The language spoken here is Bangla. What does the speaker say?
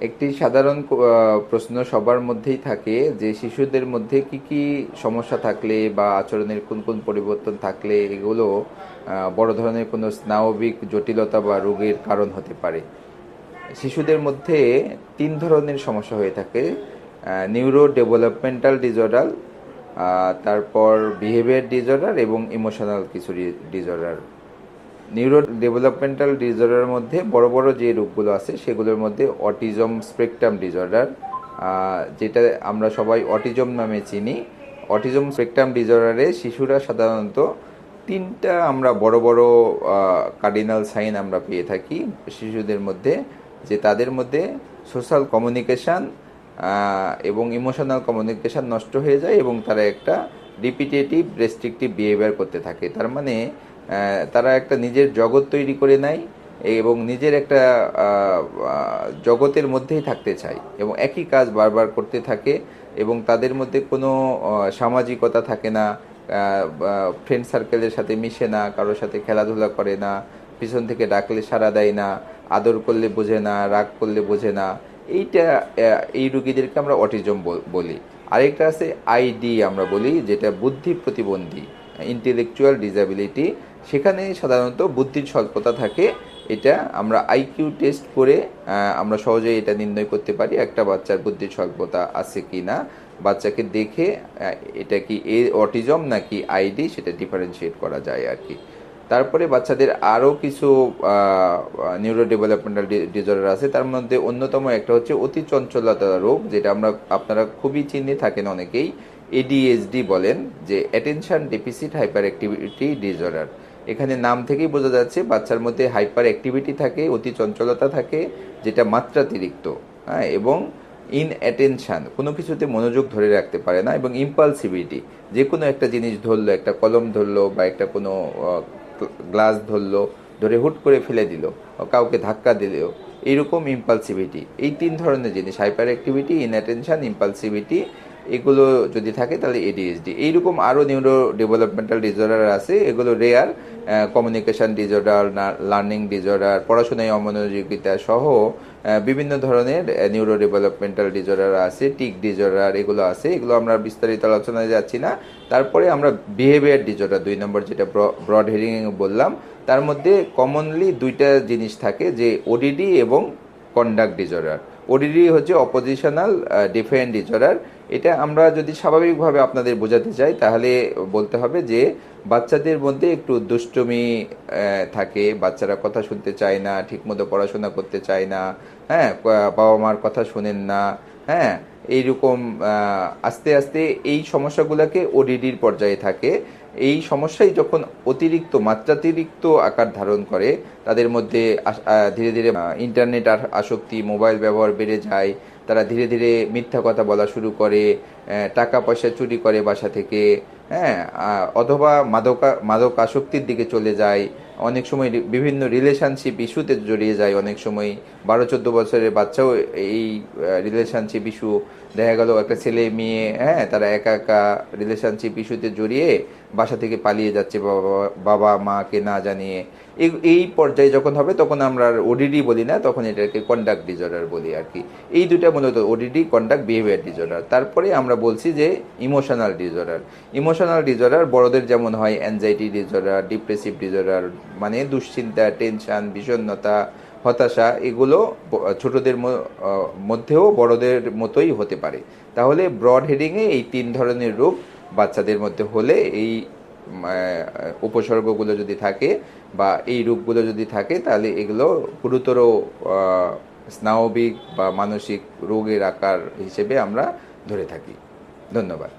একটি সাধারণ প্রশ্ন সবার মধ্যেই থাকে যে শিশুদের মধ্যে কি কি সমস্যা থাকলে বা আচরণের কোন কোন পরিবর্তন থাকলে এগুলো বড় ধরনের কোনো স্নায়বিক জটিলতা বা রোগের কারণ হতে পারে। শিশুদের মধ্যে তিন ধরনের সমস্যা হয়ে থাকে নিউরো ডেভেলপমেন্টাল ডিজর্ডার তারপর বিহেভিয়ার ডিজর্ডার এবং ইমোশনাল কিছু ডিজর্ডার নিউরো ডেভেলপমেন্টাল ডিসঅর্ডারের মধ্যে বড় বড় যে রোগগুলো আছে, সেগুলোর মধ্যে অটিজম স্পেকট্রাম ডিসঅর্ডার যেটা আমরা সবাই অটিজম নামে চিনি। অটিজম স্পেকট্রাম ডিসঅর্ডারে শিশুরা সাধারণত তিনটা আমরা বড় বড় কার্ডিনাল সাইন আমরা পেয়ে থাকি শিশুদের মধ্যে, যে তাদের মধ্যে সোশ্যাল কমিউনিকেশান এবং ইমোশনাল কমিউনিকেশান নষ্ট হয়ে যায় এবং তারা একটা রিপিটেটিভ রেস্ট্রিকটিভ বিহেভিয়ার করতে থাকে। তার মানে তারা একটা নিজের জগৎ তৈরি করে নেয় এবং নিজের একটা জগতের মধ্যেই থাকতে চায় এবং একই কাজ বারবার করতে থাকে এবং তাদের মধ্যে কোনো সামাজিকতা থাকে না ফ্রেন্ড সার্কেলের সাথে মিশে না, কারোর সাথে খেলাধুলা করে না, পিছন থেকে ডাকলে সাড়া দেয় না, আদর করলে বোঝে না, রাগ করলে বোঝে না, এইটা এই রুগীদেরকে আমরা অটিজম বলি আরেকটা আছে আইডি আমরা বলি, যেটা বুদ্ধি প্রতিবন্ধী। ইন্টেলেকচুয়াল ডিসএবিলিটি সেখানে সাধারণত বুদ্ধির স্বল্পতা থাকে। এটা আমরা আইকিউ টেস্ট করে আমরা সহজেই এটা নির্ণয় করতে পারি একটা বাচ্চার বুদ্ধির স্বল্পতা আছে কি না। বাচ্চাকে দেখে এটা কি এ অটিজম নাকি আইডি সেটা ডিফারেন্সিয়েট করা যায় আর কি। তারপরে বাচ্চাদের আরও কিছু নিউরো ডেভেলপমেন্টাল ডিজর্ডার আছে। তার মধ্যে অন্যতম একটা হচ্ছে অতি চঞ্চলতা রোগ, যেটা আমরা, আপনারা খুবই চিহ্নে থাকেন অনেকেই। এডিএসডি বলেন যে attention deficit hyperactivity disorder এখানে নাম থেকেই বোঝা যাচ্ছে, বাচ্চার মধ্যে হাইপার অ্যাক্টিভিটি থাকে, অতি চঞ্চলতা থাকে, যেটা মাত্রাতিরিক্ত হ্যাঁ এবং ইন অ্যাটেনশান কোনো কিছুতে মনোযোগ ধরে রাখতে পারে না, এবং ইম্পালসিভিটি যে কোনো একটা জিনিস ধরলো, একটা কলম ধরলো, বা একটা কোনো গ্লাস ধরলো, ধরে হুট করে ফেলে দিল কাউকে ধাক্কা দিল এইরকম ইম্পালসিভিটি এই তিন ধরনের জিনিস hyperactivity inattention impulsivity এগুলো যদি থাকে তাহলে এডিএসডি এইরকম আরও নিউরো ডেভেলপমেন্টাল ডিসঅর্ডার আছে, এগুলো rare communication disorder learning disorder পড়াশোনায় অমনোযোগিতা সহ বিভিন্ন ধরনের নিউরো ডেভেলপমেন্টাল ডিসঅর্ডার আছে, টিক ডিসঅর্ডার এগুলো আছে, এগুলো আমরা বিস্তারিত আলোচনায় যাচ্ছি না। তারপরে আমরা বিহেভিয়ার ডিসঅর্ডার দুই নম্বর যেটা ব্রড হেডিং বললাম, তার মধ্যে কমনলি দুইটা জিনিস থাকে, যে ওডিডি এবং কন্ডাক্ট ডিসঅর্ডার ওডিডি হচ্ছে অপোজিশনাল ডিফারেন্ট ডিসঅর্ডার এটা আমরা যদি স্বাভাবিকভাবে আপনাদের বোঝাতে চাই তাহলে বলতে হবে যে বাচ্চাদের মধ্যে একটু দুষ্টুমি থাকে। বাচ্চারা কথা শুনতে চায় না, ঠিকমতো পড়াশোনা করতে চায় না হ্যাঁ বাবা মার কথা শুনেন না হ্যাঁ এইরকম আস্তে আস্তে এই সমস্যাগুলোকে ওডিডির পর্যায়ে থাকে। এই সমস্যাই যখন অতিরিক্ত, মাত্রাতিরিক্ত আকার ধারণ করে, তাদের মধ্যে ধীরে ধীরে ইন্টারনেট আসক্তি, মোবাইল ব্যবহার বেড়ে যায়, তারা ধীরে ধীরে মিথ্যা কথা বলা শুরু করে টাকা পয়সা চুরি করে বাসা থেকে হ্যাঁ অথবা মাদকা মাদক আসক্তির দিকে চলে যায়। অনেক সময় বিভিন্ন রিলেশনশিপ ইস্যুতে জড়িয়ে যায়। অনেক সময় বারো চোদ্দ বছরের বাচ্চাও এই রিলেশনশিপ ইস্যু দেখা গেল একটা ছেলে মেয়ে হ্যাঁ তারা একা একা রিলেশনশিপ ইস্যুতে জড়িয়ে বাসা থেকে পালিয়ে যাচ্ছে, বাবা মাকে না জানিয়ে। এই- পর্যায়ে যখন হবে, তখন আমরা ওডিডি বলি না, তখন এটাকে কন্ডাক্ট ডিসঅর্ডার বলি আর কি। এই দুটা মূলত ওডিডি কন্ডাক্ট বিহেভিয়ার ডিসঅর্ডার তারপরে আমরা বলছি যে ইমোশনাল ডিসঅর্ডার ইমোশনাল ডিসঅর্ডার বড়দের যেমন হয় অ্যাংজাইটি ডিসঅর্ডার ডিপ্রেসিভ ডিসঅর্ডার মানে দুশ্চিন্তা টেনশন বিষণ্ণতা, হতাশা, এগুলো ছোটদের মধ্যেও বড়দের মতোই হতে পারে। তাহলে ব্রড হেডিংয়ে এই তিন ধরনের রোগ বাচ্চাদের মধ্যে হলে এই উপসর্গগুলো যদি থাকে বা এই রূপগুলো যদি থাকে, তাহলে এগুলো গুরুতর স্নায়বিক বা মানসিক রোগের আকার হিসেবে আমরা ধরে থাকি। ধন্যবাদ।